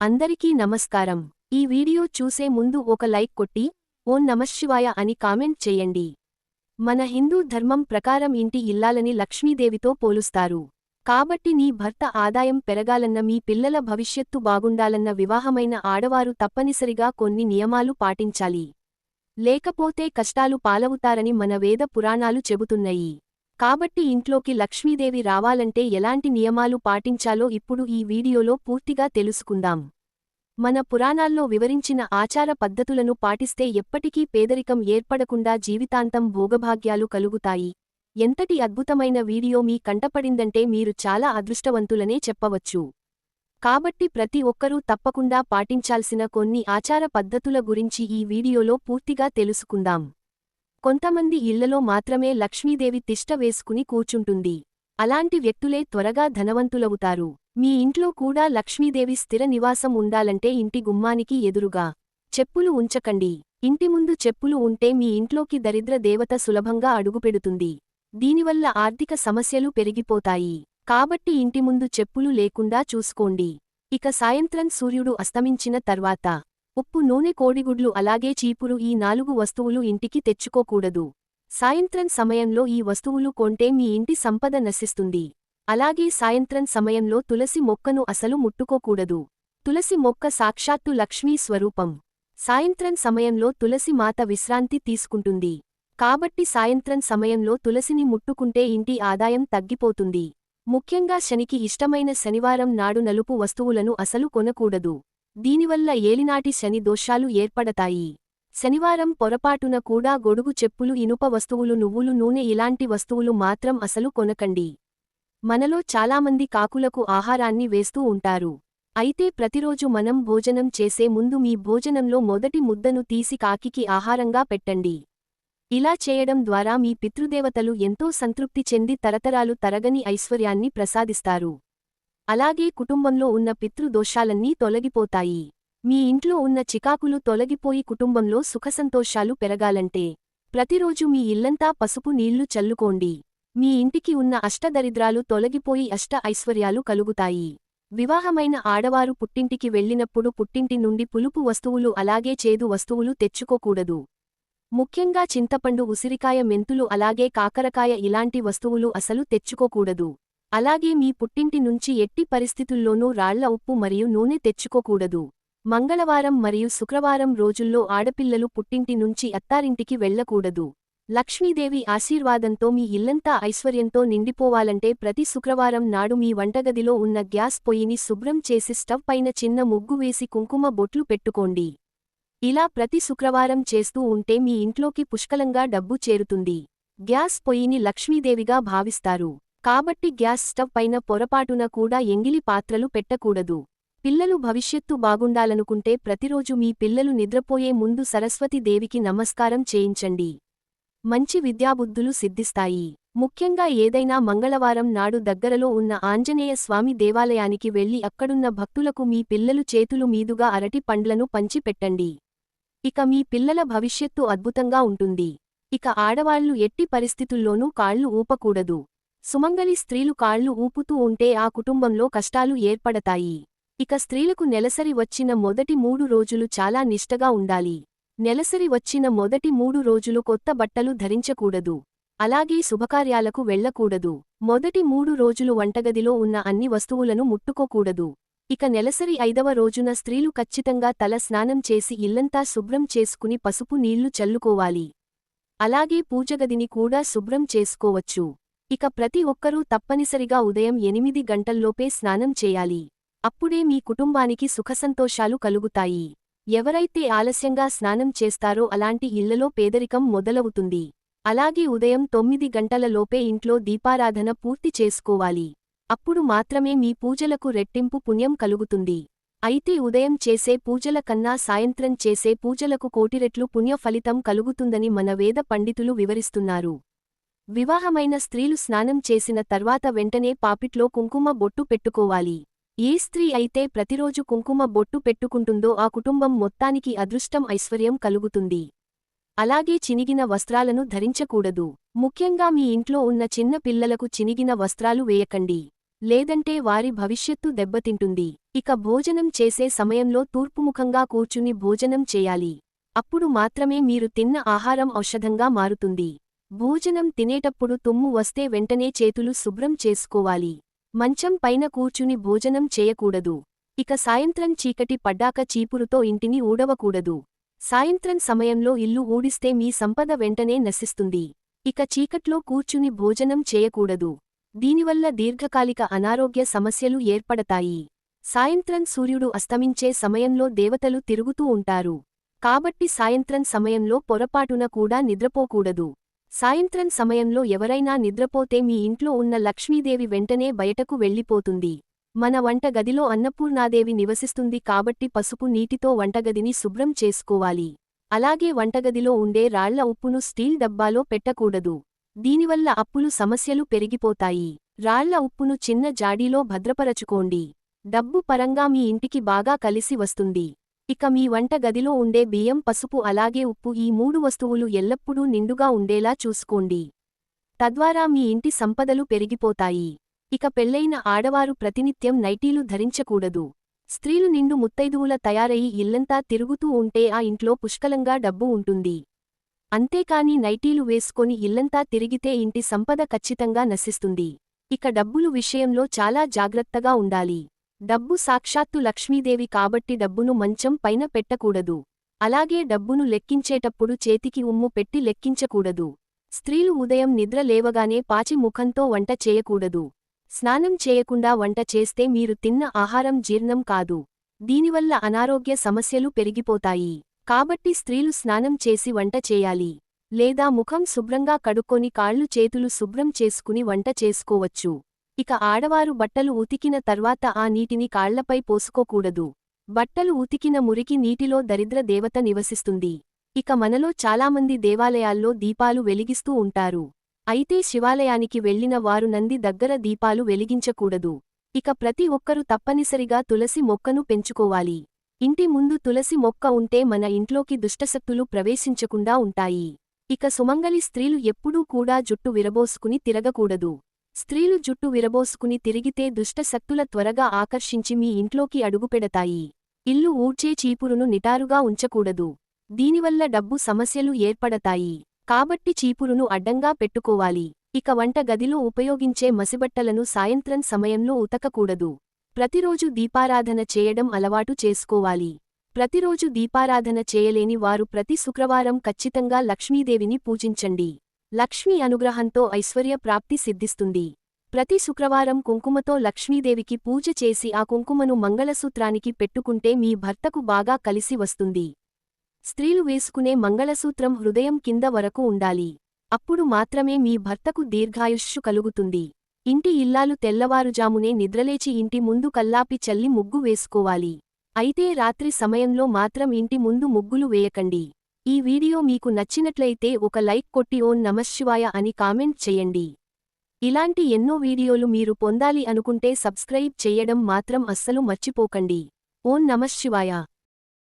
అందరికీ నమస్కారం. ఈ వీడియో చూసే ముందు ఒక లైక్ కొట్టి ఓం నమశివాయ అని కామెంట్ చేయండి. మన హిందూ ధర్మం ప్రకారం ఇంటి ఇల్లాలని లక్ష్మీదేవితో పోలుస్తారు. కాబట్టి నీ భర్త ఆదాయం పెరగాలన్న మీ పిల్లల భవిష్యత్తు బాగుండాలన్న వివాహమైన ఆడవారు తప్పనిసరిగా కొన్ని నియమాలు పాటించాలి. లేకపోతే కష్టాలు పాలవుతారని మన వేద పురాణాలు చెబుతున్నాయి. కాబట్టి ఇంట్లోకి లక్ష్మీదేవి రావాలంటే ఎలాంటి నియమాలు పాటించాలో ఇప్పుడు ఈ వీడియోలో పూర్తిగా తెలుసుకుందాం. మన పురాణాల్లో వివరించిన ఆచార పద్ధతులను పాటిస్తే ఎప్పటికీ పేదరికం ఏర్పడకుండా జీవితాంతం భోగభాగ్యాలు కలుగుతాయి. ఎంతటి అద్భుతమైన వీడియో మీ కంటపడిందంటే మీరు చాలా అదృష్టవంతులనే చెప్పవచ్చు. కాబట్టి ప్రతి ఒక్కరూ తప్పకుండా పాటించాల్సిన కొన్ని ఆచార పద్ధతుల గురించి ఈ వీడియోలో పూర్తిగా తెలుసుకుందాం. కొంతమంది ఇళ్ళలో మాత్రమే లక్ష్మీదేవి తిష్ట వేసుకుని కూర్చుంటుంది. అలాంటి వ్యక్తులే త్వరగా ధనవంతులవుతారు. మీ ఇంట్లో కూడా లక్ష్మీదేవి స్థిర నివాసం ఉండాలంటే ఇంటి గుమ్మానికి ఎదురుగా చెప్పులు ఉంచకండి. ఇంటి ముందు చెప్పులు ఉంటే మీ ఇంట్లోకి దరిద్ర దేవత సులభంగా అడుగుపెడుతుంది. దీనివల్ల ఆర్థిక సమస్యలు పెరిగిపోతాయి. కాబట్టి ఇంటి ముందు చెప్పులు లేకుండా చూసుకోండి. ఇక సాయంత్రం సూర్యుడు అస్తమించిన తర్వాత ఉప్పు నూనె కోడిగుడ్లు అలాగే చీపురు ఈ నాలుగు వస్తువులు ఇంటికి తెచ్చుకోకూడదు. సాయంత్రం సమయంలో ఈ వస్తువులు కొంటే మీ ఇంటి సంపద నశిస్తుంది. అలాగే సాయంత్రం సమయంలో తులసి మొక్కను అసలు ముట్టుకోకూడదు. తులసి మొక్క సాక్షాత్తు లక్ష్మీ స్వరూపం. సాయంత్రం సమయంలో తులసి మాత విశ్రాంతి తీసుకుంటుంది. కాబట్టి సాయంత్రం సమయంలో తులసిని ముట్టుకుంటే ఇంటి ఆదాయం తగ్గిపోతుంది. ముఖ్యంగా శనికి ఇష్టమైన శనివారం నాడు నలుపు వస్తువులను అసలు కొనకూడదు. దీనివల్ల ఏలినాటి శని దోషాలు ఏర్పడతాయి. శనివారం పొరపాటున కూడా గొడుగు చెప్పులు ఇనుప వస్తువులు నువ్వులు నూనె ఇలాంటి వస్తువులు మాత్రం అసలు కొనకండి. మనలో చాలామంది కాకులకు ఆహారాన్ని వేస్తూ ఉంటారు. అయితే ప్రతిరోజు మనం భోజనం చేసే ముందు మీ భోజనంలో మొదటి ముద్దను తీసి కాకికి ఆహారంగా పెట్టండి. ఇలా చేయడం ద్వారా మీ పితృదేవతలు ఎంతో సంతృప్తి చెంది తరతరాలు తరగని ఐశ్వర్యాన్ని ప్రసాదిస్తారు. అలాగే కుటుంబంలో ఉన్న పితృదోషాలన్నీ తొలగిపోతాయి. మీ ఇంట్లో ఉన్న చికాకులు తొలగిపోయి కుటుంబంలో సుఖసంతోషాలు పెరగాలంటే ప్రతిరోజు మీ ఇల్లంతా పసుపు నీళ్ళు చల్లుకోండి. మీ ఇంటికి ఉన్న అష్టదరిద్రాలు తొలగిపోయి అష్ట ఐశ్వర్యాలు కలుగుతాయి. వివాహమైన ఆడవారు పుట్టింటికి వెళ్ళినప్పుడు పుట్టింటి నుండి పులుపు వస్తువులు అలాగే చేదు వస్తువులు తెచ్చుకోకూడదు. ముఖ్యంగా చింతపండు ఉసిరికాయ మెంతులు అలాగే కాకరకాయ ఇలాంటి వస్తువులు అసలు తెచ్చుకోకూడదు. అలాగే మీ పుట్టింటి నుంచి ఎట్టి పరిస్థితుల్లోనూ రాళ్ళ ఉప్పు మరియు నూనె తెచ్చుకోకూడదు. మంగళవారం మరియు శుక్రవారం రోజుల్లో ఆడపిల్లలు పుట్టింటి నుంచి అత్తారింటికి వెళ్ళకూడదు లక్ష్మీదేవి ఆశీర్వాదంతో మీ ఇల్లంతా ఐశ్వర్యంతో నిండిపోవాలంటే ప్రతి శుక్రవారం నాడు మీ వంటగదిలో ఉన్న గ్యాస్ పొయ్యిని శుభ్రం చేసి స్టవ్ పైన చిన్న ముగ్గు వేసి కుంకుమ బొట్లు పెట్టుకోండి. ఇలా ప్రతి శుక్రవారం చేస్తూ ఉంటే మీ ఇంట్లోకి పుష్కలంగా డబ్బు చేరుతుంది. గ్యాస్ పొయ్యిని లక్ష్మీదేవిగా భావిస్తారు. కాబట్టి గ్యాస్ స్టవ్ పైన పొరపాటున కూడా ఎంగిలి పాత్రలు పెట్టకూడదు. పిల్లలు భవిష్యత్తు బాగుండాలనుకుంటే ప్రతిరోజు మీ పిల్లలు నిద్రపోయే ముందు సరస్వతి దేవికి నమస్కారం చేయించండి. మంచి విద్యాబుద్ధులు సిద్ధిస్తాయి. ముఖ్యంగా ఏదైనా మంగళవారం నాడు దగ్గరలో ఉన్న ఆంజనేయ స్వామి దేవాలయానికి వెళ్ళి అక్కడున్న భక్తులకు మీ పిల్లలు చేతులు మీదుగా అరటి పండ్లను పంచిపెట్టండి. ఇక మీ పిల్లల భవిష్యత్తు అద్భుతంగా ఉంటుంది. ఇక ఆడవాళ్ళు ఎట్టి పరిస్థితుల్లోనూ కాళ్ళు ఊపకూడదు. సుమంగలి స్త్రీలు కాళ్ళు ఊపుతూ ఉంటే ఆ కుటుంబంలో కష్టాలు ఏర్పడతాయి. ఇక స్త్రీలకు నెలసరి వచ్చిన మొదటి మూడు రోజులు చాలా నిష్టగా ఉండాలి. నెలసరి వచ్చిన మొదటి మూడు రోజులు కొత్త బట్టలు ధరించకూడదు. అలాగే శుభకార్యాలకు వెళ్ళకూడదు మొదటి మూడు రోజులు వంటగదిలో ఉన్న అన్ని వస్తువులను ముట్టుకోకూడదు. ఇక నెలసరి ఐదవ రోజున స్త్రీలు ఖచ్చితంగా తల స్నానం చేసి ఇల్లంతా శుభ్రం చేసుకుని పసుపు నీళ్ళు చల్లుకోవాలి. అలాగే పూజగదిని కూడా శుభ్రం చేసుకోవచ్చు. ఇక ప్రతి ఒక్కరూ తప్పనిసరిగా ఉదయం ఎనిమిది గంటల్లోపే స్నానం చేయాలి. అప్పుడే మీ కుటుంబానికి సుఖసంతోషాలు కలుగుతాయి. ఎవరైతే ఆలస్యంగా స్నానం చేస్తారో అలాంటి ఇళ్ళలో పేదరికం మొదలవుతుంది. అలాగే ఉదయం తొమ్మిది గంటలలోపే ఇంట్లో దీపారాధన పూర్తి చేసుకోవాలి. అప్పుడు మాత్రమే మీ పూజలకు రెట్టింపు పుణ్యం కలుగుతుంది. అయితే ఉదయం చేసే పూజల కన్నా సాయంత్రం చేసే పూజలకు కోటిరెట్లు పుణ్యఫలితం కలుగుతుందని మన వేద పండితులు వివరిస్తున్నారు. వివాహమైన స్త్రీలు స్నానం చేసిన తర్వాత వెంటనే పాపిట్లో కుంకుమ బొట్టు పెట్టుకోవాలి. ఏ స్త్రీ అయితే ప్రతిరోజు కుంకుమ బొట్టు పెట్టుకుంటుందో ఆ కుటుంబం మొత్తానికి అదృష్టం ఐశ్వర్యం కలుగుతుంది. అలాగే చినిగిన వస్త్రాలను ధరించకూడదు. ముఖ్యంగా మీ ఇంట్లో ఉన్న చిన్న పిల్లలకు చినిగిన వస్త్రాలు వేయకండి. లేదంటే వారి భవిష్యత్తు దెబ్బతింటుంది. ఇక భోజనం చేసే సమయంలో తూర్పుముఖంగా కూర్చుని భోజనం చేయాలి. అప్పుడు మాత్రమే మీరు తిన్న ఆహారం ఔషధంగా మారుతుంది. భోజనం తినేటప్పుడు తుమ్ము వస్తే వెంటనే చేతులు శుభ్రం చేసుకోవాలి. మంచం పైన కూర్చుని భోజనం చేయకూడదు. ఇక సాయంత్రం చీకటి పడ్డాక చీపురుతో ఇంటిని ఊడవకూడదు. సాయంత్రం సమయంలో ఇల్లు ఊడిస్తే మీ సంపద వెంటనే నశిస్తుంది. ఇక చీకట్లో కూర్చుని భోజనం చేయకూడదు. దీనివల్ల దీర్ఘకాలిక అనారోగ్య సమస్యలు ఏర్పడతాయి. సాయంత్రం సూర్యుడు అస్తమించే సమయంలో దేవతలు తిరుగుతూ ఉంటారు. కాబట్టి సాయంత్రం సమయంలో పొరపాటున కూడా నిద్రపోకూడదు. సాయంత్రం సమయంలో ఎవరైనా నిద్రపోతే మీ ఇంట్లో ఉన్న లక్ష్మీదేవి వెంటనే బయటకు వెళ్ళిపోతుంది. మన వంటగదిలో అన్నపూర్ణాదేవి నివసిస్తుంది కాబట్టి పసుపు నీటితో వంటగదిని శుభ్రం చేసుకోవాలి. అలాగే వంటగదిలో ఉండే రాళ్ళ ఉప్పును స్టీల్ డబ్బాలో పెట్టకూడదు. దీనివల్ల అప్పులు సమస్యలు పెరిగిపోతాయి. రాళ్ళ ఉప్పును చిన్న జాడీలో భద్రపరచుకోండి. డబ్బు పరంగా మీ ఇంటికి బాగా కలిసి వస్తుంది. ఇక మీ వంట గదిలో ఉండే బియ్యం పసుపు అలాగే ఉప్పు ఈ మూడు వస్తువులు ఎల్లప్పుడూ నిండుగా ఉండేలా చూసుకోండి. తద్వారా మీ ఇంటి సంపదలు పెరిగిపోతాయి. ఇక పెళ్ళైన ఆడవారు ప్రతినిత్యం నైటీలు ధరించకూడదు. స్త్రీలు నిండు ముత్తైదువుల తయారయి ఇల్లంతా తిరుగుతూ ఉంటే ఆ ఇంట్లో పుష్కలంగా డబ్బు ఉంటుంది. అంతేకాని నైటీలు వేసుకొని ఇల్లంతా తిరిగితే ఇంటి సంపద ఖచ్చితంగా నశిస్తుంది. ఇక డబ్బులు విషయంలో చాలా జాగ్రత్తగా ఉండాలి. డబ్బు సాక్షాత్తు లక్ష్మీదేవి కాబట్టి డబ్బును మంచం పైన పెట్టకూడదు. అలాగే డబ్బును లెక్కించేటప్పుడు చేతికి ఉమ్ము పెట్టి లెక్కించకూడదు. స్త్రీలు ఉదయం నిద్ర లేవగానే పాచి ముఖంతో వంట చేయకూడదు. స్నానం చేయకుండా వంట చేస్తే మీరు తిన్న ఆహారం జీర్ణం కాదు. దీనివల్ల అనారోగ్య సమస్యలు పెరిగిపోతాయి. కాబట్టి స్త్రీలు స్నానం చేసి వంట చేయాలి. లేదా ముఖం శుభ్రంగా కడుక్కొని కాళ్ళు చేతులు శుభ్రం చేసుకుని వంట చేసుకోవచ్చు. ఇక ఆడవారు బట్టలు ఉతికిన తర్వాత ఆ నీటిని కాళ్ళపై పోసుకోకూడదు. బట్టలు ఉతికిన మురికి నీటిలో దరిద్ర దేవత నివసిస్తుంది. ఇక మనలో చాలామంది దేవాలయాల్లో దీపాలు వెలిగిస్తూ ఉంటారు. అయితే శివాలయానికి వెళ్ళిన వారు నంది దగ్గర దీపాలు వెలిగించకూడదు. ఇక ప్రతి ఒక్కరూ తప్పనిసరిగా తులసి మొక్కను పెంచుకోవాలి. ఇంటి ముందు తులసి మొక్క ఉంటే మన ఇంట్లోకి దుష్టశక్తులు ప్రవేశించకుండా ఉంటాయి. ఇక సుమంగలి స్త్రీలు ఎప్పుడూ కూడా జుట్టు విరబోసుకుని తిరగకూడదు. స్త్రీలు జుట్టు విరబోసుకుని తిరిగితే దుష్టశక్తుల త్వరగా ఆకర్షించి మీ ఇంట్లోకి అడుగుపెడతాయి. ఇల్లు ఊడ్చే చీపురును నిటారుగా ఉంచకూడదు. దీనివల్ల డబ్బు సమస్యలు ఏర్పడతాయి. కాబట్టి చీపురును అడ్డంగా పెట్టుకోవాలి. ఇక వంట గదిలో ఉపయోగించే మసిబట్టలను సాయంత్రం సమయంలో ఉతకకూడదు. ప్రతిరోజు దీపారాధన చేయడం అలవాటు చేసుకోవాలి. ప్రతిరోజు దీపారాధన చేయలేని వారు ప్రతి శుక్రవారం ఖచ్చితంగా లక్ష్మీదేవిని పూజించండి. లక్ష్మీ అనుగ్రహంతో ఐశ్వర్య ప్రాప్తి సిద్ధిస్తుంది. ప్రతి శుక్రవారం కుంకుమతో లక్ష్మీదేవికి పూజ చేసి ఆ కుంకుమను మంగళసూత్రానికి పెట్టుకుంటే మీ భర్తకు బాగా కలిసి వస్తుంది. స్త్రీలు వేసుకునే మంగళసూత్రం హృదయం కింద వరకు ఉండాలి. అప్పుడు మాత్రమే మీ భర్తకు దీర్ఘాయుష్షు కలుగుతుంది. ఇంటి ఇల్లాలు తెల్లవారుజామునే నిద్రలేచి ఇంటి ముందు కల్లాపి చల్లి ముగ్గు వేసుకోవాలి. అయితే రాత్రి సమయంలో మాత్రం ఇంటి ముందు ముగ్గులు వేయకండి. ఈ వీడియో మీకు నచ్చినట్లయితే ఒక లైక్ కొట్టి ఓం నమశివాయ అని కామెంట్ చెయ్యండి ఇలాంటి ఎన్నో వీడియోలు మీరు పొందాలి అనుకుంటే సబ్స్క్రైబ్ చెయ్యడం మాత్రం అస్సలు మర్చిపోకండి. ఓం నమశివాయ